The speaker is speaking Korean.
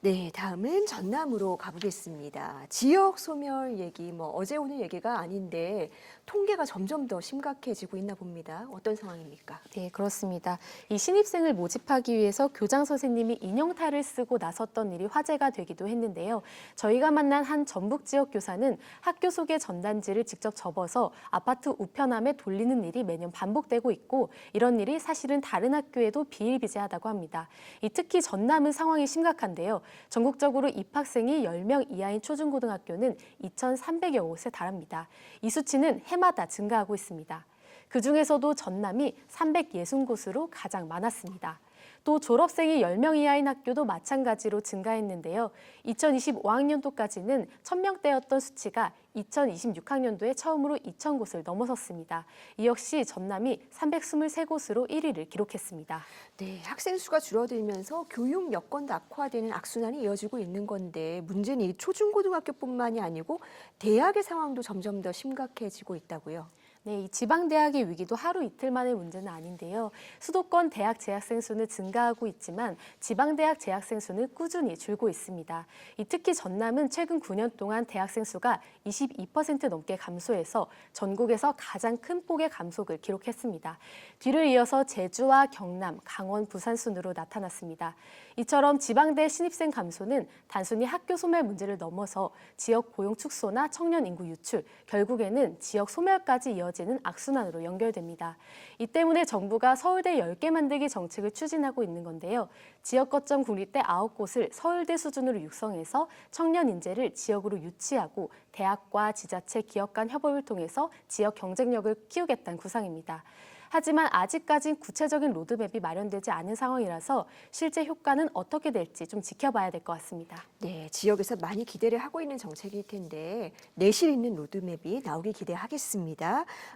네, 다음은 전남으로 가보겠습니다. 지역 소멸 얘기, 뭐 어제 오늘 얘기가 아닌데 통계가 점점 더 심각해지고 있나 봅니다. 어떤 상황입니까? 네, 그렇습니다. 이 신입생을 모집하기 위해서 교장 선생님이 인형탈을 쓰고 나섰던 일이 화제가 되기도 했는데요. 저희가 만난 한 전북 지역 교사는 학교 속의 전단지를 직접 접어서 아파트 우편함에 돌리는 일이 매년 반복되고 있고 이런 일이 사실은 다른 학교에도 비일비재하다고 합니다. 이 특히 전남은 상황이 심각한데요. 전국적으로 입학생이 10명 이하인 초중고등학교는 2,300여 곳에 달합니다. 이 수치는 해마다 증가하고 있습니다. 그 중에서도 전남이 360곳으로 가장 많았습니다. 또 졸업생이 10명 이하인 학교도 마찬가지로 증가했는데요. 2025학년도까지는 1000명대였던 수치가 2026학년도에 처음으로 2000곳을 넘어섰습니다. 이 역시 전남이 323곳으로 1위를 기록했습니다. 네, 학생 수가 줄어들면서 교육 여건도 악화되는 악순환이 이어지고 있는 건데 문제는 이 초중고등학교뿐만이 아니고 대학의 상황도 점점 더 심각해지고 있다고요. 네, 이 지방 대학의 위기도 하루 이틀 만의 문제는 아닌데요. 수도권 대학 재학생 수는 증가하고 있지만 지방 대학 재학생 수는 꾸준히 줄고 있습니다. 이 특히 전남은 최근 9년 동안 대학생 수가 22% 넘게 감소해서 전국에서 가장 큰 폭의 감속을 기록했습니다. 뒤를 이어서 제주와 경남, 강원, 부산 순으로 나타났습니다. 이처럼 지방대 신입생 감소는 단순히 학교 소멸 문제를 넘어서 지역 고용 축소나 청년 인구 유출, 결국에는 지역 소멸까지 이어지 는 악순환으로 연결됩니다. 이 때문에 정부가 서울대 10개 만들기 정책을 추진하고 있는 건데요. 지역 거점 국립대 9곳을 서울대 수준으로 육성해서 청년 인재를 지역으로 유치하고 대학과 지자체, 기업 간 협업을 통해서 지역 경쟁력을 키우겠다는 구상입니다. 하지만 아직까진 구체적인 로드맵이 마련되지 않은 상황이라서 실제 효과는 어떻게 될지 좀 지켜봐야 될 것 같습니다. 네, 지역에서 많이 기대를 하고 있는 정책일 텐데 내실 있는 로드맵이 나오길 기대하겠습니다.